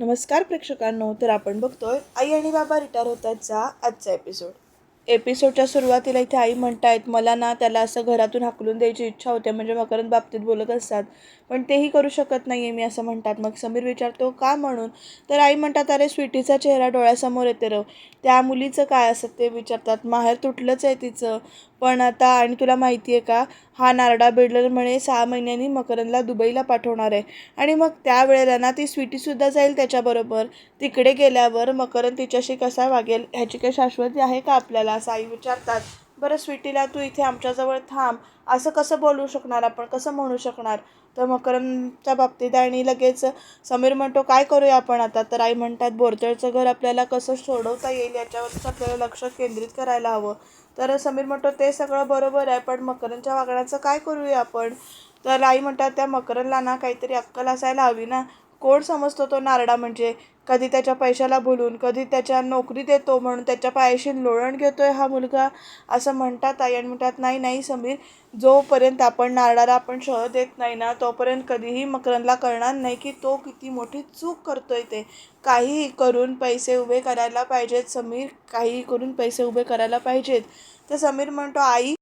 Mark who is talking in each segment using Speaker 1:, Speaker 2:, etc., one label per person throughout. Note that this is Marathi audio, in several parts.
Speaker 1: नमस्कार प्रेक्षकांनो तर आपण बघतोय आई आणि बाबा रिटायर होतातचा आजचा एपिसोड एपिसोडच्या सुरुवातीला इथे आई म्हणतायत मला ना त्याला असं घरातून हाकलून द्यायची इच्छा होते म्हणजे मकरंद बाबतीत बोलत असतात. पण तेही करू शकत नाही आहे मी असं म्हणतात. मग समीर विचारतो का म्हणून? तर आई म्हणतात अरे स्वीटीचा चेहरा डोळ्यासमोर येते रव. त्या मुलीचं काय असं? ते विचारतात माहेर तुटलंच आहे तिचं. पण आता आणि तुला माहिती आहे का हा नारडा बिल्डर म्हणे सहा महिन्यांनी मकरंदला दुबईला पाठवणार आहे. आणि मग त्यावेळेला ना ती स्वीटीसुद्धा जाईल त्याच्याबरोबर. तिकडे गेल्यावर मकरंद तिच्याशी कसा वागेल ह्याची काही शाश्वती आहे का आपल्याला? असं आई विचारतात. बरं स्वीटीला तू इथे आमच्याजवळ थांब. असं कसं बोलू शकणार आपण? कसं म्हणू शकणार? तर मकरंदच्या बाबतीत आणि लगेच समीर म्हणतो काय करूया आपण आता? तर आई म्हणतात बोरतळचं घर आपल्याला कसं सोडवता येईल याच्यावरच आपल्याला लक्ष केंद्रित करायला हवं. तर समीर म्हणतो ते सगळं बरोबर आहे पण मकरंदच्या वागण्याचं काय करूया आपण? तर आई म्हणतात त्या मकरंदला ना काहीतरी अक्कल असायला हवी ना? कोण समजतो तो नारडा म्हणजे? कधी त्याच्या पैशाला बोलून कधी त्याच्या नोकरी देतो म्हणून त्याच्या पायाशी लोळण घेतो आहे हा मुलगा असं म्हणतात आई आणि म्हणतात नाही नाही समीर जोपर्यंत आपण नारळाला आपण शह देत नाही ना तोपर्यंत कधीही मकरंदला कळणार नाही की तो किती मोठी चूक करतो आहे ते. काहीही करून पैसे उभे करायला पाहिजेत समीर काहीही करून पैसे उभे करायला पाहिजेत. तर समीर म्हणतो आई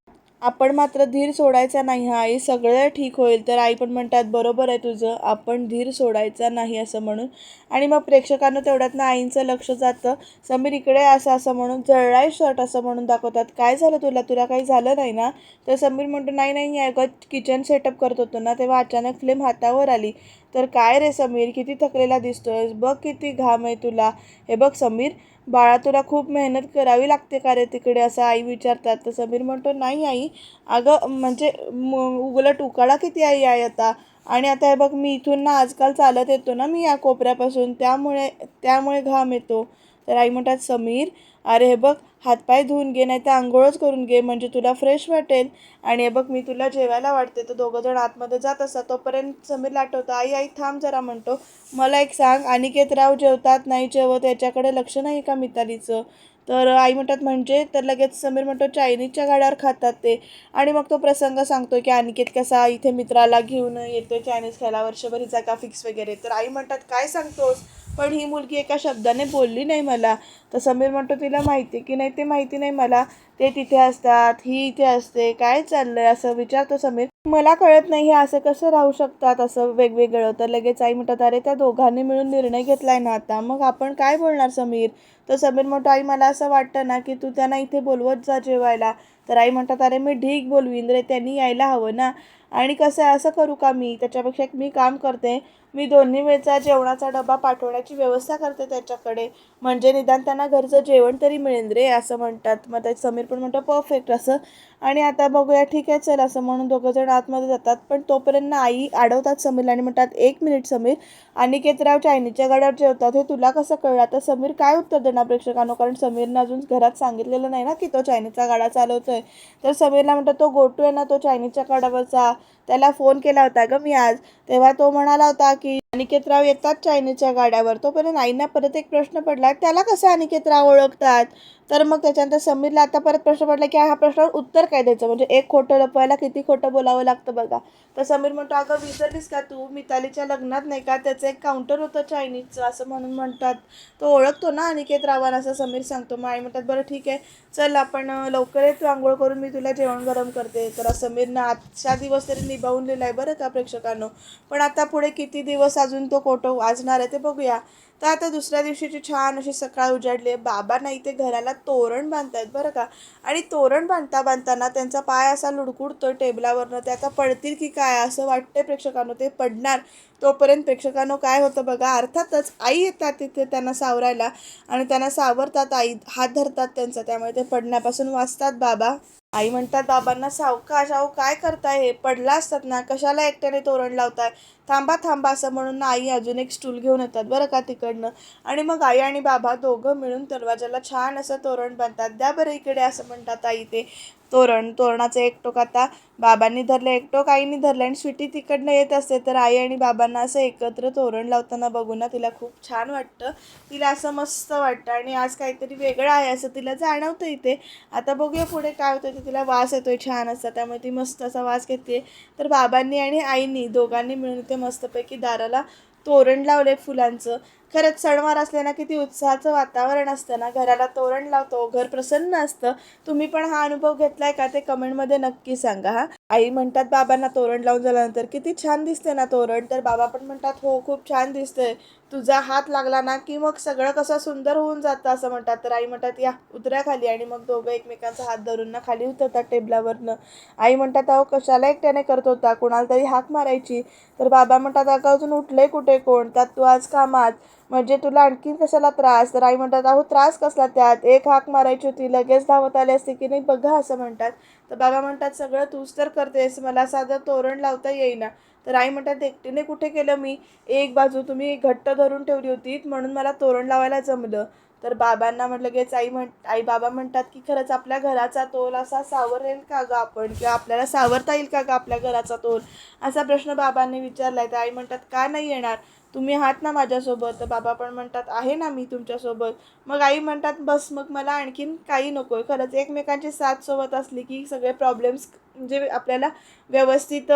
Speaker 1: आपण मात्र धीर सोडायचा नाही हा आई. सगळं ठीक होईल. तर आई पण म्हणतात बरोबर आहे तुझं. आपण धीर सोडायचा नाही असं म्हणून. आणि मग प्रेक्षकांना तेवढ्यात ना आईंचं लक्ष जातं. समीर इकडे असं असं म्हणून. जळलाय शर्ट असं म्हणून दाखवतात. काय झालं तुला? तुला काही झालं नाही ना? तर समीर म्हणतो नाही नाही. अगं किचन सेटअप करत होतो ना तेव्हा अचानक फ्लेम हातावर आली. तर काय रे समीर? किती थकलेला दिसतोय बघ किती घाम आहे तुला. हे बघ समीर बाळा तुला खूप मेहनत करावी लागते का रे तिकडे? असं आई विचारतात. तर समीर म्हणतो नाही आई. अगं म्हणजे म उलट किती आई आहे आता? आणि आता हे बघ मी इथून ना आजकाल चालत येतो ना मी या कोपऱ्यापासून. त्यामुळे त्यामुळे घाम येतो. तर आई म्हणतात समीर अरे हे बघ हातपाय धुवून घे नाही तर आंघोळच करून घे म्हणजे तुला फ्रेश वाटेल. आणि हे बघ मी तुला जेवायला वाटते तर दोघं जण आतमध्ये जात असतात. तोपर्यंत समीरला आठवतं आई आई थांब जरा म्हणतो. मला एक सांग अनिकेत राव जेवतात नाही जेवत याच्याकडे लक्ष नाही का मितालीचं? तर आई म्हणतात म्हणजे? तर लगेच समीर म्हणतो चायनीजच्या गाड्यावर खातात ते. आणि मग तो प्रसंग सांगतो की अनिकेत कसा इथे मित्राला घेऊन येतोय चायनीज खायला वर्षभर हिचा का फिक्स वगैरे? तर आई म्हणतात काय सांगतोस? पण ही मुलगी एका शब्दाने बोलली नाही मला. तर समीर म्हणतो तिला माहिती की नाही ते माहिती नाही मला. ते तिथे असतात ही इथे असते काय चाललंय? असं विचारतो समीर. मला कळत नाही हे असं कसं राहू शकतात? असं वेगवेगळं तर लगेच आई म्हणतात अरे त्या दोघांनी मिळून निर्णय घेतलाय ना आता. मग आपण काय बोलणार समीर? तर समीर म्हणतो आई मला असं वाटतं ना की तू त्यांना इथे बोलवत जा जेवायला. तर आई म्हणतात अरे मी ढीक बोलवीन रे त्यांनी यायला हवं ना. आणि कसं आहे असं करू का मी? त्याच्यापेक्षा एक मी काम करते. मी दोन्ही वेळचा जेवणाचा डबा पाठवण्याची व्यवस्था करते त्याच्याकडे. म्हणजे निदान त्यांना घरचं जेवण तरी मिळेल रे असं म्हणतात. मग त्या समीर पण म्हणतो परफेक्ट असं. आणि आता बघूया ठीक आहे चल. असं म्हणून दोघं जण आतमध्ये जातात. पण तोपर्यंत आई अडवतात समीरला आणि म्हणतात एक मिनिट समीर अनिकेतराव चायनीजच्या गाड्यावर जेवतात. हे तुला कसं कळलं? आता समीर काय उत्तर देणार प्रेक्षकांनो? कारण समीरनं अजून घरात सांगितलेलं नाही ना की तो चायनीजचा गाडा चालवतोय. तर समीरला म्हणतात तो गोटू आहे ना तो चायनीजच्या गाड्यावरचा त्याला फोन केला होता ग मी आज. तेव्हा तो म्हणाला होता की अनिकेतराव येतात चायनीजच्या गाड्यावर. तोपर्यंत आईना परत एक प्रश्न पडला त्याला कसं अनिकेतराव ओळखतात? तर मग त्याच्यानंतर समीरला आता परत प्रश्न पडला की ह्या प्रश्नावर उत्तर काय द्यायचं? म्हणजे एक खोटं लपवायला किती खोटं बोलावं लागतं बघा. तर समीर म्हणतो अगं विसरलीस का तू? मितालीच्या लग्नात नाही का त्याचं एक काउंटर होतं चायनीजचं असं म्हणून म्हणतात. तो ओळखतो ना अनिकेतरावान असं समीर सांगतो. मग आई म्हणतात बरं ठीक आहे. चल आपण लवकरच लवकर आंघोळ करून मी तुला जेवण गरम करते. तर समीरनं आजचा दिवस तरी निभावून लिहिला आहे बरं का प्रेक्षकांनो. पण आता पुढे किती दिवस अजून तो कोटो वाजणार आहे ते बघूया. तर आता दुसऱ्या दिवशीची छान अशी सकाळ उजाडली. आहे बाबा नाही ते घराला तोरण बांधतायत बरं का. आणि तोरण बांधता बांधताना त्यांचा पाय असा लुडकुडतो टेबलावरनं. ते आता पडतील की काय असं वाटतंय प्रेक्षकांनो. ते पडणार. तोपर्यंत प्रेक्षकांनो काय होतं बघा अर्थातच आई येतात तिथे त्यांना सावरायला आणि त्यांना सावरतात आई हात धरतात त्यांचा त्यामुळे ते पडण्यापासून वाचतात बाबा. आई म्हणतात बाबांना सावकाश अहो काय करताय? हे पडला असतात ना कशाला एकट्याने तोरण लावताय? थांबा थांबा असं म्हणून आई अजून एक स्टूल घेऊन येतात बरं का तिकडनं. आणि मग आई आणि बाबा दोघं मिळून दरवाजाला छान असं तोरण बांधतात. द्या बरं इकडे असं म्हणतात आई ते. तोरण तोरणाचं एक टोक आता बाबांनी धरलं एक टोक आईने धरलं आणि स्वीटी तिकडनं येत असते. तर आई आणि बाबांना असं एकत्र तोरण लावताना बघून ना तिला खूप छान वाटतं. तिला असं मस्त वाटतं. आणि आज काहीतरी वेगळं आहे असं तिला जाणवतं इथे. आता बघूया पुढे काय होतं. तर तिला वास येतोय छान असा. त्यामुळे ती मस्त असा वास घेते. तर बाबांनी आणि आईनी दोघांनी मिळून ते मस्तपैकी दाराला तोरण लावले फुलांचं. खरंच सणवार असले ना किती उत्साहाचं वातावरण असतं ना. घराला तोरण लावतो घर प्रसन्न असतं. तुम्ही पण हा अनुभव घेतलाय का? ते कमेंटमध्ये नक्की सांगा हा. आई म्हणतात बाबांना तोरण लावून झाल्यानंतर किती छान दिसते ना तोरण. तर बाबा पण म्हणतात हो खूप छान दिसतंय. तुझा हात लागला ना की मग सगळं कसं सुंदर होऊन जातं असं म्हणतात. तर आई म्हणतात या उतऱ्या खाली. आणि मग दोघं एकमेकांचा हात धरून ना खाली उतरतात टेबलावरनं. आई म्हणतात अहो कशाला एकट्याने करत होता? कुणाला तरी हाक मारायची. तर बाबा म्हणतात अगं अजून उठले कुठे कोण? त्यात तू आज कामात. म्हणजे तुला आणखीन कशाला त्रास? तर आई म्हणतात अहो त्रास कसला त्यात? एक हाक मारायची होती लगेच धावत आली असते की नाही? बघा असं म्हणतात. तर बाबा म्हणतात सगळं तूच तर करतेस. मला साधं तोरण लावता येईना. राई म्हणतात एकटीने कुठे केलं मी? एक बाजू तुम्ही घट्ट धरून ठेवली होती म्हणून मला तोरण लावायला जमलं. तर बाबांना म्हटलं लगेच आई म्हण आई बाबा म्हणतात की खरंच आपल्या घराचा तोल असा सावरेल का गं आपण? किंवा आपल्याला सावरता येईल का गं आपल्या घराचा तोल? असा प्रश्न बाबांनी विचारला आहे तर आई म्हणतात का नाही येणार? तुम्ही आहात ना माझ्यासोबत. तर बाबा पण म्हणतात आहे ना मी तुमच्यासोबत. मग आई म्हणतात बस मग मला आणखीन काही नको आहे खरंच एकमेकांची साथ सोबत असली की सगळे प्रॉब्लेम्स म्हणजे आपल्याला व्यवस्थित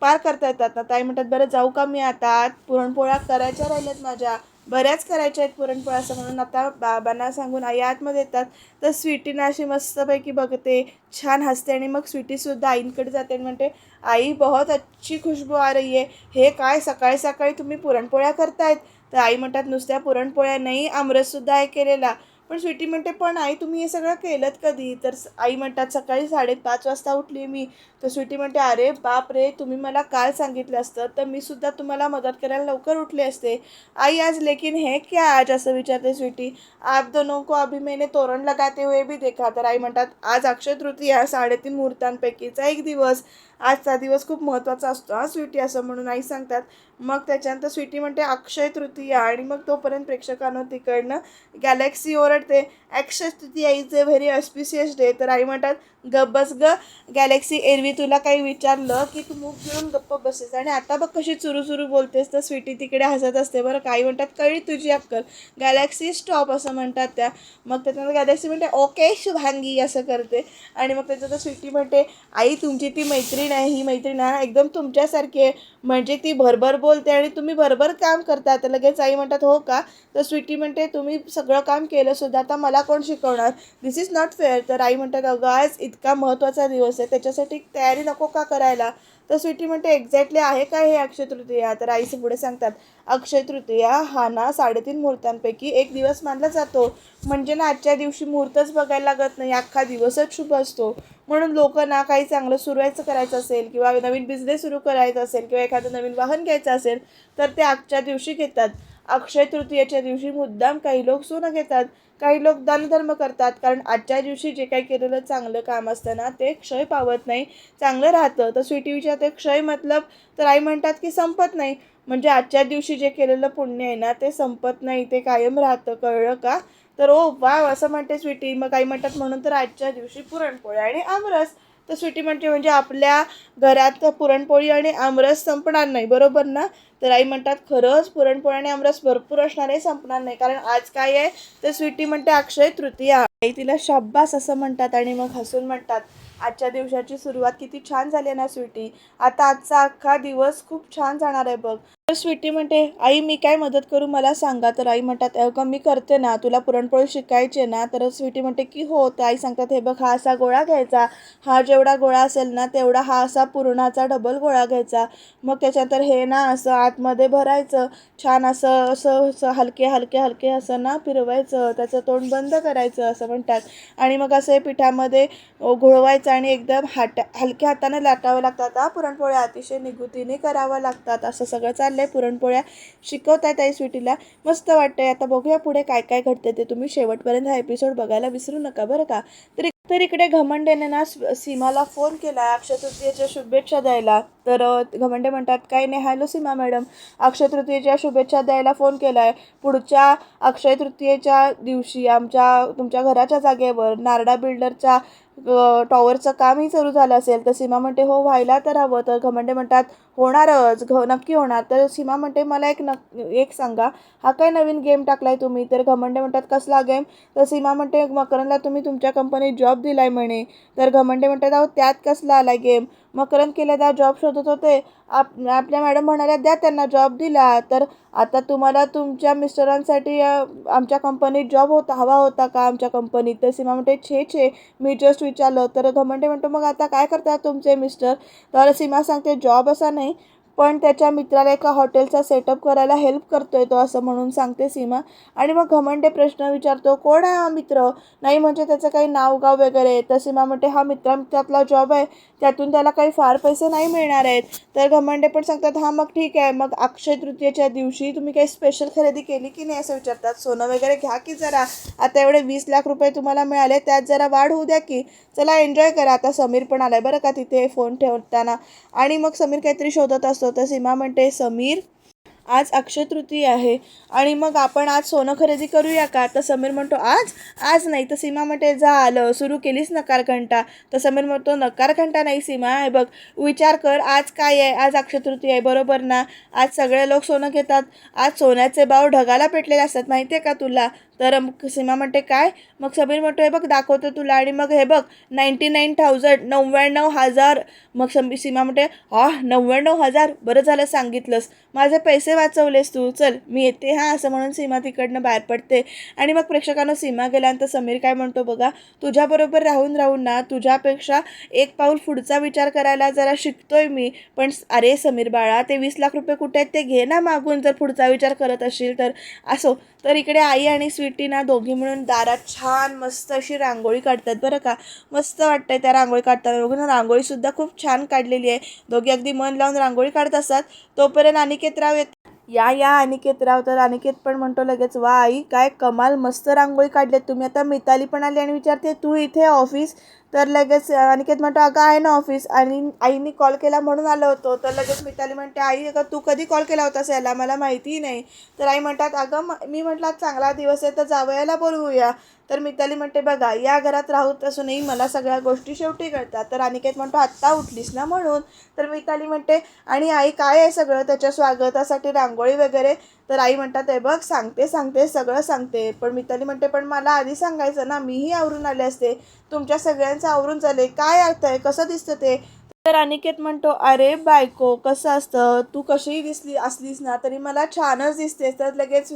Speaker 1: पार करता येतात ना? ताई म्हणतात बरं जाऊ का मी आता? पुरणपोळ्या करायच्या राहिल्यात माझ्या. बऱ्याच करायच्या आहेत पुरणपोळ्या असं म्हणून आता बाबांना सांगून आई आतमध्ये येतात. तर स्वीटीना अशी मस्तपैकी बघते छान हसते आणि मग स्वीटीसुद्धा आईंकडे जाते आणि म्हणते आई बहुत अच्छी खुशबू आ रही आहे हे काय? सकाळी सकाळी तुम्ही पुरणपोळ्या करतायत? तर आई म्हणतात नुसत्या पुरणपोळ्या नाही आमरससुद्धा आहे केलेला. पण स्वीटी म्हणते पण आई तुम्ही हे सगळं केलं कधी? तर आई म्हणतात सकाळी साडेपाच वाजता उठली मी. तर स्वीटी म्हणते अरे बाप रे तुम्ही मला काल सांगितलं असतं तर मी सुद्धा तुम्हाला मदत करायला लवकर उठले असते. आई आज लेकिन हे क्या आज असं विचारते स्वीटी. आप दोनों को अभी मैंने तोरण लगाते हुए भी देखा. तर आई म्हणतात आज अक्षय तृतीया साडेतीन मुहूर्तांपैकीचा एक दिवस. आजचा दिवस खूप महत्त्वाचा असतो हा स्वीटी असं म्हणून आई सांगतात. मग त्याच्यानंतर स्वीटी म्हणते अक्षय तृतीया आणि मग तोपर्यंत प्रेक्षकांना तिकडनं गॅलेक्सी ओरडते Akshaya Tritiya is a very auspicious day. तर आई म्हणतात गप्प बस ग गॅलेक्सी एरवी तुला काही विचारलं की तू मुख घेऊन गप्प बसेस. आणि आता बघ कशी चुरू चुरू बोलतेस. तर स्वीटी तिकडे हसत असते. बरं काही म्हणतात कळी तुझी अक्कल. गॅलेक्सी स्टॉप असं म्हणतात त्या. मग त्याच्यानंतर गॅलेक्सी म्हणते ओके शुभांगी असं करते. आणि मग त्याच्यानंतर स्वीटी म्हणते आई तुमची ती मैत्रीण आहे. ही मैत्रीण आहे एकदम तुमच्यासारखी आहे. म्हणजे ती भरभर बोलते आणि तुम्ही भरभर काम करता. तर लगेच आई म्हणतात हो का? तर स्वीटी म्हणते तुम्ही सगळं काम केलं सुद्धा आता मला कोण शिकवणार? दिस इज नॉट फेअर तर आई म्हणतात अगं आज इतका महत्त्वाचा दिवस आहे त्याच्यासाठी तयारी नको का करायला? तर स्वीटी म्हणते एक्झॅक्टली आहे का हे अक्षय तृतीया? तर आईचे पुढे सांगतात अक्षय तृतीया हा ना साडेतीन मुहूर्तांपैकी एक दिवस मानला जातो. म्हणजे ना आजच्या दिवशी मुहूर्तच बघायला लागत नाही अख्खा दिवसच शुभ असतो. म्हणून लोक ना काही चांगलं सुरवायचं करायचं असेल किंवा नवीन बिझनेस सुरू करायचा असेल किंवा एखादं नवीन वाहन घ्यायचं असेल तर ते आजच्या दिवशी घेतात. अक्षय तृतीयेच्या दिवशी मुद्दाम काही लोक सोनं घेतात काही लोक दानधर्म करतात कारण आजच्या दिवशी जे काही केलेलं चांगलं काम असतं ना ते क्षय पावत नाही. चांगलं राहतं तर स्वीटी विचारते क्षय मतलब तर आई म्हणतात की संपत नाही. म्हणजे आजच्या दिवशी जे केलेलं पुण्य आहे ना ते संपत नाही ते कायम राहतं कळलं का? तर ओ वाव असं म्हणते स्वीटी. मग काही म्हणतात म्हणून तर आजच्या दिवशी पुरणपोळी आणि आमरस. तर स्वीटी म्हणते म्हणजे आपल्या घरात पुरणपोळी आणि आमरस संपणार नाही. बरोबर ना? तर आई म्हणतात खरंच पुरणपोळी आणि आमरस भरपूर असणार आहे संपणार नाही. कारण आज काय आहे? तर स्वीटी म्हणते अक्षय तृतीया. आई तिला शाब्बास असं म्हणतात आणि मग हसून म्हणतात आजच्या दिवसाची सुरुवात किती छान झाली आहे ना स्वीटी. आता आजचा अख्खा दिवस खूप छान जाणार आहे बघ. तर स्वीटी म्हणते आई मी काय मदत करू मला सांगा. तर आई म्हणतात अगं मी करते ना. तुला पुरणपोळी शिकायची ना. तर स्वीटी म्हणते की हो. तर आई सांगतात हे बघ हा असा गोळा घ्यायचा. हा जेवढा गोळा असेल ना तेवढा हा असा पुरणाचा डबल गोळा घ्यायचा. मग त्याच्यानंतर हे ना असं आतमध्ये भरायचं छान असं असं असं हलके हलके हलके असं ना फिरवायचं त्याचं तोंड बंद करायचं असं म्हणतात. आणि मग असं हे पिठामध्ये घोळवायचं आणि एकदम हाट हलक्या हाताने लाटावं लागतात. हा पुरणपोळ्या अतिशय निगुतीने कराव्या लागतात. असं सगळं चाललं आहे पुरणपोळ्या शिकवतात आई स्वीटीला. मस्त वाटतंय. आता बघूया पुढे काय काय घडते ते तुम्ही शेवटपर्यंत हा एपिसोड बघायला विसरू नका बरं का? तरी तर इकडे घमंडेने ना सीमाला फोन केला. अक्षय तृतीयेच्या शुभेच्छा द्यायला. तर घमंडे म्हणतात काय नाही हॅलो सीमा मॅडम. अक्षय तृतीयेच्या शुभेच्छा द्यायला फोन केला आहे पुढच्या अक्षय तृतीयेच्या दिवशी आमच्या तुमच्या घराच्या जागेवर नारडा बिल्डरच्या टॉवरचं कामही सुरू झालं असेल तर सीमा म्हणते हो व्हायला तर हवं. तर घमंडे म्हणतात होणारच घ नक्की होणार. तर सीमा म्हणते मला एक नक् एक सांगा हा काय नवीन गेम टाकलाय तुम्ही? तर घमंडे म्हणतात कसला गेम तर सीमा म्हणते मकरनला तुम्ही तुमच्या कंपनीत जॉब दिलाय म्हणे. तर घमंडे म्हणतात अहो त्यात कसला आला गेम मग करण केलेदार जॉब शोधत होते. आप आपल्या मॅडम म्हणाल्या द्या त्यांना जॉब दिला. तर आता तुम्हाला तुमच्या मिस्टरांसाठी आमच्या कंपनीत जॉब होता हवा होता का आमच्या कंपनीत तर सीमा म्हणते छे छे. मी जस्ट विचारलं तर घमंडे म्हणतो मग आता काय करतात तुमचे मिस्टर? तर सीमा सांगते जॉब असा नाही पण त्याच्या मित्राला एका हॉटेलचा सेटअप करायला हेल्प करतोय तो असं म्हणून सांगते सीमा. आणि मग घमंडे प्रश्न विचारतो कोण आहे हा मित्र? नाही म्हणजे त्याचं काही नाव गाव वगैरे? तर सीमा म्हणते हा मित्रा मित्रातला जॉब आहे. त्यातून त्याला काही फार पैसे नाही मिळणार आहेत. तर घमंडे पण सांगतात हा मग ठीक आहे. मग अक्षय तृतीयेच्या दिवशी तुम्ही काही स्पेशल खरेदी केली की नाही? असं विचारतात. सोनं वगैरे घ्या की जरा. आता एवढे वीस लाख रुपये तुम्हाला मिळाले त्यात जरा वाढ होऊ द्या की. चला एन्जॉय करा. आता समीर पण आलाय बरं का तिथे फोन ठेवताना. आणि मग समीर काहीतरी शोधत असतो तर सीमा म्हणते समीर आज अक्षय तृतीय आहे. आणि मग आपण आज सोनं खरेदी करूया का? तर समीर म्हणतो आज? आज नाही. तर सीमा म्हणते जा आलं सुरू केलीस नकार घंटा तर समीर म्हणतो नकार घंटा नाही सीमा. आहे बघ विचार कर आज काय आहे? आज अक्षय तृतीय आहे बरोबर ना? आज सगळे लोक सोनं घेतात. आज सोन्याचे भाव ढगाला पेटलेले असतात. माहिती आहे का तुला? तर मग सीमा म्हणते काय? मग समीर म्हणतो हे बघ दाखवतो तुला. आणि मग हे बघ नाईन्टी नाईन थाउजंड नव्याण्णव हजार. मग समी सीमा म्हणते हा नव्याण्णव हजार? बरं झालं सांगितलंस. माझे पैसे वाचवलेस तू. चल मी येते हां असं म्हणून सीमा तिकडनं बाहेर पडते. आणि मग प्रेक्षकांना सीमा गेल्यानंतर समीर काय म्हणतो बघा तुझ्याबरोबर राहून राहून ना तुझ्यापेक्षा एक पाऊल पुढचा विचार करायला जरा शिकतोय मी. पण अरे समीर बाळा ते वीस लाख रुपये कुठे आहेत ते घे ना मागून. जर पुढचा विचार करत असशील तर. असो तर इकडे आई आणि स्वीटी ना दोघी मिळून दारात छान मस्त अशी रांगोळी काढतात बरं का. मस्त वाटतंय त्या रांगोळी काढताना. बघून रांगोळीसुद्धा खूप छान काढलेली आहे. दोघी अगदी मन लावून रांगोळी काढत असतात. तोपर्यंत अनिकेत राव येत या या अनिकेतराव तर अनिकेत पण म्हणतो लगेच वा आई काय कमाल मस्त रांगोळी काढली तुम्ही. आता मिताली पण आली आणि विचारते तू इथे ऑफिस तर लगेच अनिकेत म्हणतो अगं आहे ना ऑफिस आणि आईनी कॉल केला म्हणून आलो होतो. तर लगेच मिताली म्हणते आई अगं तू कधी कॉल केला होतास याला? मला माहितीही नाही. तर आई म्हणतात अगं मी म्हटलं चांगला दिवस आहे तर जावयाला बोलवूया. तर मिताली म्हणते बघा या घरात राहत असूनही मला सगळ्या गोष्टी शेवटी कळतात. तर अनिकेत म्हणतो आत्ता उठलीस ना म्हणून? तर मिताली म्हणते आणि आई काय आहे सगळं? त्याच्या स्वागतासाठी रांगोळी वगैरे? तर आई म्हणतात आहे बघ सांगते सांगते सगळं सांगते. पण मिताली म्हणते पण मला आधी सांगायचं ना मीही आवरून आले असते. तुमच्या सगळ्यांचं आवरून झाले. काय अर्थ आहे? कसं दिसतं ते? तर अनिकेत म्हणतो अरे बायको कसं असतं? तू कशीही दिसली असलीस ना तरी मला छानच दिसतेस. तर लगेच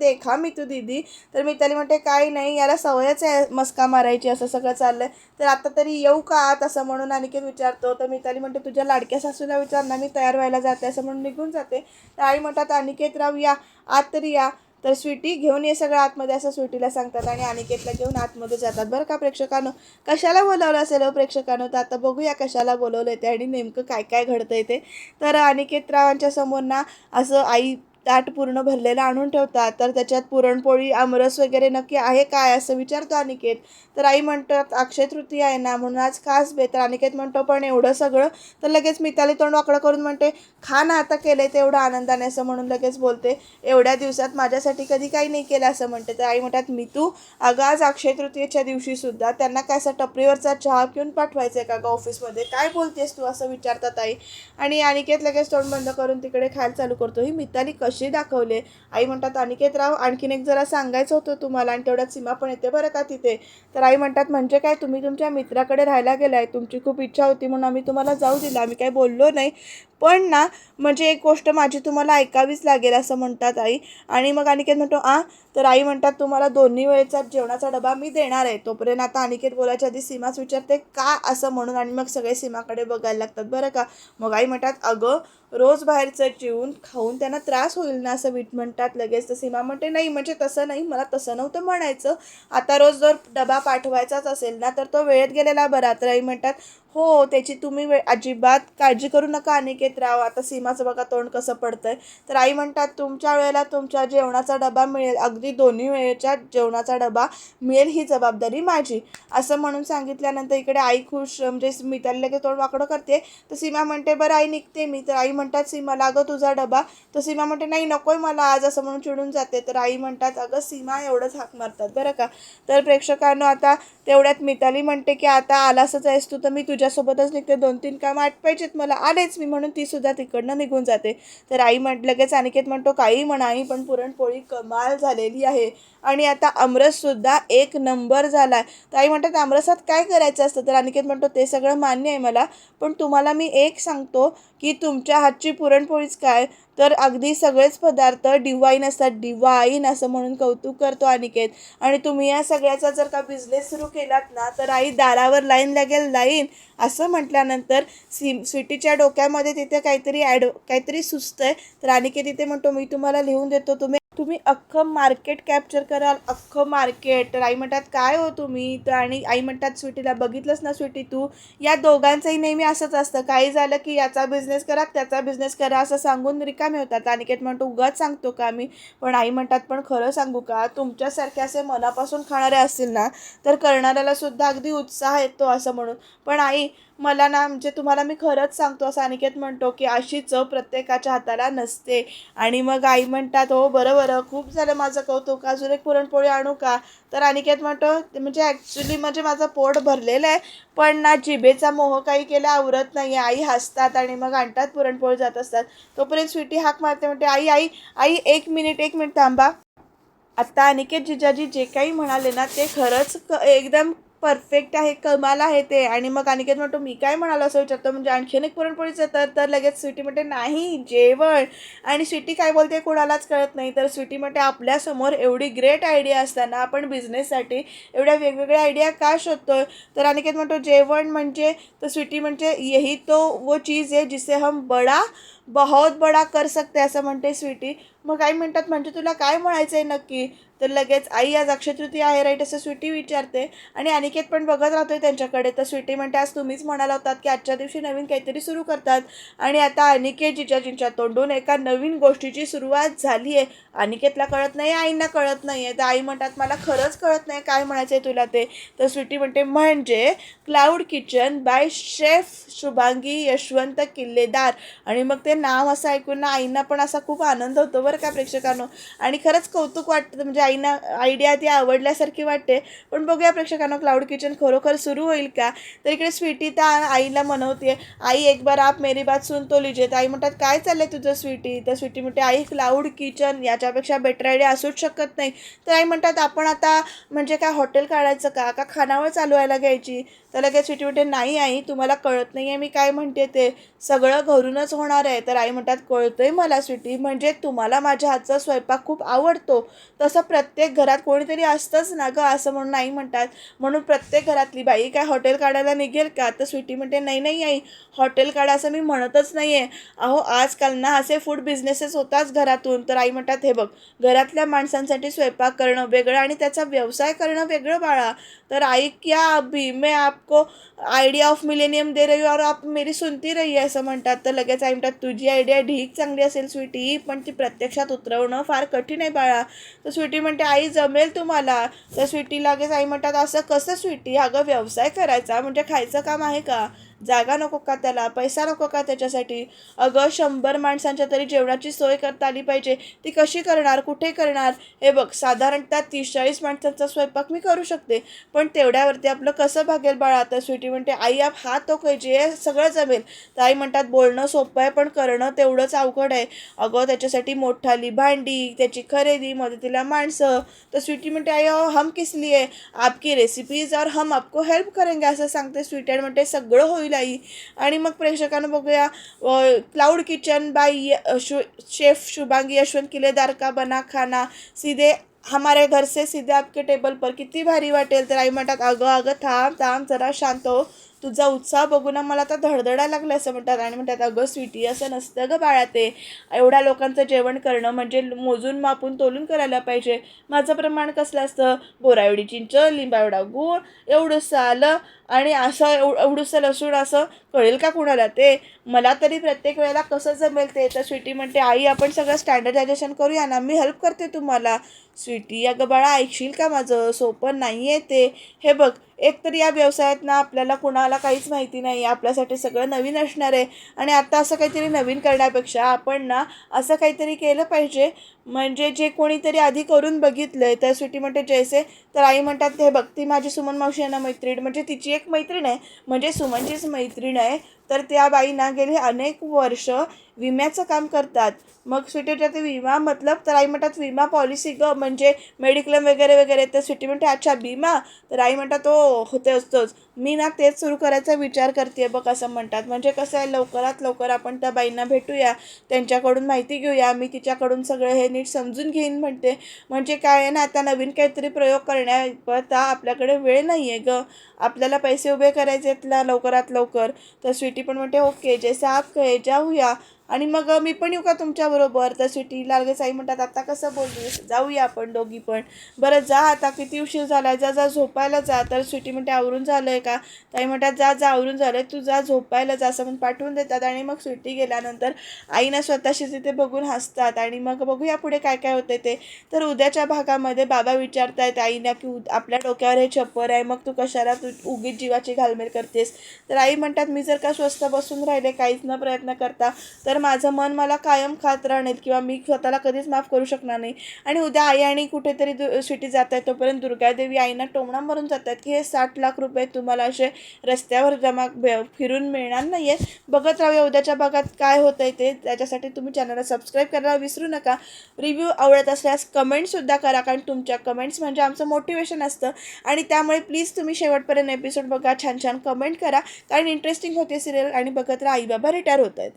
Speaker 1: देखा मी तू दीदी. तर मिताली म्हणते काही नाही याला सवयच आहे मस्का मारायची असं सगळं चाललंय. तर आता तरी येऊ का आत? असं म्हणून अनिकेत विचारतो. तर मिताली म्हणते तुझ्या लाडक्या सासूला विचार ना मी तयार व्हायला जाते. असं म्हणून निघून जाते. तर आई म्हणतात अनिकेत राव या. आत तरी या. तर स्वीटी घेऊन ये सगळं आतमध्ये असं स्वीटीला सांगतात आणि अनिकेतला घेऊन आतमध्ये जातात. बरं का प्रेक्षकांनो? कशाला बोलावलं असेल हो प्रेक्षकांनो? तर आता बघूया कशाला बोलवलं ते आणि नेमकं काय काय घडतं ते. तर अनिकेत रावांच्या समोर ना असं आई ताट पूर्ण भरलेलं आणून ठेवतात. तर त्याच्यात पुरणपोळी आमरस वगैरे नक्की आहे काय असं विचारतो अनिकेत. तर आई म्हणतात अक्षय तृतीय आहे ना म्हणून आज खास बे तर अनिकेत म्हणतो पण एवढं सगळं. तर लगेच मिताली तोंड वाकडं करून म्हणते खा ना आता केलंय तेवढं आनंदाने असं म्हणून लगेच बोलते एवढ्या दिवसात माझ्यासाठी कधी काही नाही केलं असं म्हणते. तर आई म्हणतात मी तू अगं आज अक्षय तृतीयेच्या दिवशीसुद्धा त्यांना काय असं टपरीवरचा चहा पिऊन पाठवायचा आहे का गं ऑफिसमध्ये? काय बोलतेस तू? असं विचारतात आई. आणि अनिकेत लगेच तोंड बंद करून तिकडे खायला चालू करतो. ही मिताली कशी दाखवले. आई म्हणतात अनिकेत राव आणखीन एक जरा सांगायचं होतं तुम्हाला आणि तेवढ्यात सीमा पण येते बरं का तिथे? तर आई म्हणतात म्हणजे काय? तुम्ही तुमच्या मित्राकडे राहायला गेलाय. तुमची खूप इच्छा होती म्हणून आम्ही तुम्हाला जाऊ दिलं. आम्ही काही बोललो नाही. पण ना म्हणजे एक गोष्ट माझी तुम्हाला ऐकावीच लागेल असं म्हणतात आई. आणि मग अनिकेत म्हणतो आ? तर आई म्हणतात तुम्हाला दोन्ही वेळेचा जेवणाचा डबा मी देणार आहे. तोपर्यंत आता अनिकेत बोलायच्या आधी सीमाच विचारते का असं म्हणून? आणि मग सगळे सीमाकडे बघायला लागतात. बरं का? मग आई म्हणतात अगं रोज बाहेरचं जेवून खाऊन त्यांना त्रास होतो. होईल ना असं विट म्हणतात लगेच तर सीमा म्हणते नाही म्हणजे तसं नाही मला तसं नव्हतं म्हणायचं. आता रोज जर डबा पाठवायचाच असेल ना तर तो वेळेत गेलेला बरा. तर आई म्हणतात हो त्याची तुम्ही वे अजिबात काळजी करू नका अनिकेत राव आता सीमाचं बघा तोंड कसं पडतं आहे तर आई म्हणतात तुमच्या वेळेला तुमच्या जेवणाचा डबा मिळेल. अगदी दोन्ही वेळेच्या जेवणाचा डबा मिळेल ही जबाबदारी माझी. असं म्हणून सांगितल्यानंतर इकडे आई खुश म्हणजे मिताली लगेच तोंड वाकडं करते. तर सीमा म्हणते बरं आई निघते मी. तर आई म्हणतात सीमा लागं तुझा डबा. तर सीमा म्हणते नाही नकोय मला आज असं म्हणून चिडून जाते. तर आई म्हणतात अगं सीमा एवढंच हाक मारतात बरं का. तर प्रेक्षकांनो आता तेवढ्यात मिताली म्हणते की आता आलासच आहेस तू तर मी तुझ्या तिच्यासोबतच निघते. दोन तीन कामं आटपायचेत मला. आलेच मी म्हणून ती सुद्धा तिकडनं निघून जाते. तर आई म्हण लगेच अनिकेत म्हणतो काही म्हणा आई पण पुरणपोळी कमाल झालेली आहे. आणि आता आमरससुद्धा एक नंबर झाला आहे तर आई म्हणतात आमरसात काय करायचं असतं? तर अनिकेत म्हणतो ते सगळं मान्य आहे मला पण तुम्हाला मी एक सांगतो की तुमच्या हातची पुरणपोळीच काय? तर अगदी सगळेच पदार्थ डिवाईन असतात डिवाईन असं म्हणून कौतुक करतो अनिकेत. आणि तुम्ही या सगळ्याचा जर का बिझनेस सुरू केलात ना तर आई दारावर लाईन लागेल लाईन असं म्हटल्यानंतर सी स्वीटीच्या डोक्यामध्ये तिथे काहीतरी ॲड काहीतरी सुचतं आहे तर अनिकेत तिथे म्हणतो मी तुम्हाला लिहून देतो तुम्ही तुम्ही अख्खं मार्केट कॅप्चर कराल अख्खं मार्केट तर आई म्हणतात काय हो तुम्ही? तर आणि आई म्हणतात स्वीटीला बघितलंच ना स्वीटी तू? या दोघांचंही नेहमी असंच असतं. काही झालं की याचा बिझनेस करा त्याचा बिझनेस करा असं सांगून रिकामे होतात. अनिकेत म्हणतो उगाच सांगतो का मी? पण आई म्हणतात पण खरं सांगू का? तुमच्यासारखे असे मनापासून खाणारे असतील ना तर करणाऱ्याला सुद्धा अगदी उत्साह येतो असं म्हणून. पण आई मला ना म्हणजे तुम्हाला मी खरंच सांगतो असं अनिकेत म्हणतो की अशी चव प्रत्येकाच्या हाताला नसते. आणि मग आई म्हणतात हो बरं बरं खूप झालं माझं कौतुक. अजून एक पुरणपोळी आणू का? तर अनिकेत म्हणतो ते म्हणजे ॲक्च्युली म्हणजे माझं पोट भरलेलं आहे पण ना जिभेचा मोह काही केला आवरत नाही आहे आई हसतात आणि मग आणतात पुरणपोळी जात असतात. तोपर्यंत स्वीटी हाक मारते म्हणते आई आई आई एक मिनिट एक मिनिट थांबा. आत्ता अनिकेत जिजाजी जे काही म्हणाले ना ते खरंच क एकदम परफेक्ट आहे कमाल आहे ते. आणि मग अनिकेत म्हणतो मी काय म्हणालो असं विचारतो? म्हणजे आणखीन एक पुरणपोळीचं तर तर लगेच स्वीटी म्हणते नाही जेवण. आणि स्वीटी काय बोलते कोणालाच कळत नाही. तर स्वीटी म्हणते आपल्यासमोर एवढी ग्रेट आयडिया असताना आपण बिझनेससाठी एवढ्या वेगवेगळ्या आयडिया का शोधतोय? तर अनिकेत म्हणतो जेवण म्हणजे तर स्वीटी म्हणजे यही तो वो चीज़ आहे जिसे हम बडा बहुत बडा कर सकते असं म्हणते स्वीटी. मग आई म्हणतात म्हणजे तुला काय म्हणायचं आहे नक्की? तर लगेच आई आज अक्षयतृतीय आहे राईट असं स्वीटी विचारते. आणि अनिकेत पण बघत राहतोय त्यांच्याकडे. तर स्वीटी म्हणते आज तुम्हीच म्हणाला होतात की आजच्या दिवशी नवीन काहीतरी सुरू करतात. आणि आता अनिकेत जिजाजींच्या तोंडून एका नवीन गोष्टीची सुरुवात झाली आहे. अनिकेतला कळत नाही आईंना कळत नाही आहे तर आई म्हणतात मला खरंच कळत नाही काय म्हणायचं आहे तुला ते. तर स्वीटी म्हणते म्हणजे cloud kitchen by chef Shubhangi Yashwant Killedar. आणि मग ते नाव असं ऐकून ना आईंना पण असा खूप आनंद होतो बरं का प्रेक्षकांनो. आणि खरंच कौतुक वाटतं म्हणजे आईना आयडिया ती आवडल्यासारखी वाटते. पण बघूया प्रेक्षकांनो क्लाउड किचन खरोखर सुरू होईल का? तर इकडे स्वीटी त्या आईला म्हणवते आई एक बार आप मेरी बात सुन तो लिजे आई म्हणतात काय चाललंय तुझं स्वीटी? तर स्वीटी म्हणते आई क्लाउड किचन याच्यापेक्षा बेटर आयडिया असूच शकत नाही. तर आई म्हणतात आपण आता म्हणजे काय हॉटेल काढायचं का? का खानावळ चालवायला घ्यायची? तर लगेच स्वीटी म्हणते नाही आई तुम्हाला कळत नाही आहे मी काय म्हणते ते. सगळं घरूनच होणार आहे. तर आई म्हणतात कळतोय मला स्वीटी म्हणजे तुम्हाला माझ्या हातचा स्वयंपाक खूप आवडतो. तसं प्रत्येक घरात कोणीतरी असतंच ना गं असं म्हणून आई म्हणतात. म्हणून प्रत्येक घरातली बाई काय हॉटेल काढायला निघेल का? तर स्वीटी म्हणते नाही नाही आई हॉटेल काढा असं मी म्हणतच नाही आहे अहो आजकाल ना असे फूड बिझनेसेस होताच घरातून. तर आई म्हणतात हे बघ घरातल्या माणसांसाठी स्वयंपाक करणं वेगळं आणि त्याचा व्यवसाय करणं वेगळं बाळा. तर आई क्या अभी मैं आपको आयडिया ऑफ मिलेनियम दे रही हो और आप मेरी सुनती रही आहे असं म्हणतात. तर लगेच आई म्हणतात तुझी आयडिया ढीक चांगली असेल स्वीटी पण ती प्रत्यक्षात उतरवणं फार कठीण आहे बाळा. तर स्वीटी म्हणते आई जमेल तुम्हाला. तर स्वीटी लगेच आई म्हणतात असं कसं स्वीटी? अगं व्यवसाय करायचा म्हणजे खायचं काम आहे का? जागा नको का त्याला? पैसा नको का त्याच्यासाठी? अगं शंभर माणसांच्या तरी जेवणाची सोय करता आली पाहिजे. ती कशी करणार? कुठे करणार? हे बघ साधारणतः तीस चाळीस माणसांचा स्वयंपाक मी करू शकते. पण तेवढ्यावरती आपलं कसं भागेल बाळा? आता स्वीटी म्हणते आई आप हा तो जे सगळं जमेल. तर आई म्हणतात बोलणं सोपं आहे पण करणं तेवढंच अवघड आहे. अगं त्याच्यासाठी मोठाली भांडी त्याची खरेदी मदतीला माणसं. तर स्वीटी म्हणते आई अहो हम किसली आहे आपकी रेसिपीज और हम आपको हेल्प करेंगे असं सांगते स्वीटी म्हणते सगळं होईल आई. आणि मग प्रेक्षकांना बघूया क्लाउड किचन बाय शु शेफ शुभांगी यशवंत किलेदार का बना खाना सीधे हमारे घर से सीधे आपके टेबल पर. किती भारी वाटेल तर आई म्हणतात अगं अगं थांब थांब जरा शांत हो. तुझा उत्साह बघून ना मला आता धडधडा लागलं असं म्हणतात. आणि म्हणतात अगं स्वीटी असं नसतं गं बाळा ते. एवढ्या लोकांचं जेवण करणं म्हणजे मोजून मापून तोलून करायला पाहिजे. माझं प्रमाण कसलं असतं? बोरा एवढी चिंच लिंबा एवढा गूळ एवढंसं आलं आणि असं एव एवढंसं लसूण असं कळेल का कुणाला? ते मला तरी प्रत्येक वेळेला कसं जमेल ते तर स्वीटी म्हणते आई आपण सगळं स्टँडर्डायझेशन करूया ना मी हेल्प करते तुम्हाला. स्वीटी अगं बाळा ऐकशील का माझं? सोपं नाही आहे ते. हे बघ एक या व्यवसायात ना आपल्याला कुणाला काहीच माहिती नाही आपल्यासाठी सगळं नवीन असणार आहे. आणि आता असं काहीतरी नवीन करण्यापेक्षा आपण ना असं काहीतरी केलं पाहिजे म्हणजे जे कोणीतरी आधी करून बघितलंय तर स्वीटी म्हणते जैसे तर आई म्हणतात हे बघ ती माझी सुमन मावशी आहे ना मैत्रीण. म्हणजे तिची एक मैत्रीण आहे. म्हणजे सुमनचीच मैत्रीण आहे. तर त्या बाईंना गेले अनेक वर्ष विम्याचं काम करतात. मग स्वीटी ते विमा मतलब तर आई म्हणतात विमा पॉलिसी ग म्हणजे मेडिक्लेम वगैरे वगैरे तर स्वीटमेंट म्हणते अच्छा विमा तर आई म्हणतात तो होते असतोच. मी ना तेच सुरू करायचा विचार करते बघ असं म्हणतात. म्हणजे कसं आहे लवकरात लवकर आपण त्या बाईंना भेटूया त्यांच्याकडून माहिती घेऊया मी तिच्याकडून सगळं हे नीट समजून घेईन म्हणते. म्हणजे काय आहे ना आता नवीन काहीतरी प्रयोग करण्याकरता आपल्याकडे वेळ नाही आहे ग. आपल्याला पैसे उभे करायचे आहेत ना लवकरात लवकर. तर स्वीट पण म्हणते ओके जैसे आप कहे जाऊया. आणि मग मी पण येऊ का तुमच्याबरोबर तर स्वीटीला लालगेसाई आई म्हणतात आता कसं बोललीस? जाऊया आपण दोघी पण. बरं जा आता किती उशीर झाला जा जा झोपायला जा. तर स्वीटी म्हणते आवरून झालं आहे का? ताई म्हणतात जा जा आवरून झालं आहे तू जा झोपायला जा. असं म्हणून पाठवून देतात आणि मग स्वीटी गेल्यानंतर आईनं स्वतःशी तिथे बघून हसतात आणि मग बघूया पुढे काय काय होते ते. तर उद्याच्या भागामध्ये बाबा विचारतायत आईना की आपल्या डोक्यावर हे छप्पर आहे. मग तू कशाला तू उगीच जीवाची घालमेल करतेस? तर आई म्हणतात मी जर का स्वस्त बसून राहिले काहीच न प्रयत्न करता तर तर माझं मन मला कायम खात राहणार किंवा मी स्वतःला कधीच माफ करू शकणार नाही. आणि उद्या आई आणि कुठेतरी दु सिटी जात आहेत तोपर्यंत दुर्गादेवी आईना टोमणा मारून जात आहेत की हे साठ लाख रुपये तुम्हाला असे रस्त्यावर जमा भे- फिरून मिळणार नाही आहेत बघत राहूया उद्याच्या भागात काय होतं आहे ते. त्याच्यासाठी तुम्ही चॅनलला सबस्क्राईब करायला विसरू नका. रिव्ह्यू आवडत असल्यास कमेंटसुद्धा करा कारण तुमच्या कमेंट्स म्हणजे आमचं मोटिवेशन असतं. आणि त्यामुळे प्लीज तुम्ही शेवटपर्यंत एपिसोड बघा छान छान कमेंट करा. कारण इंटरेस्टिंग होते सिरियल आणि बघत राहा आई बाबा रिटायर होत आहेत.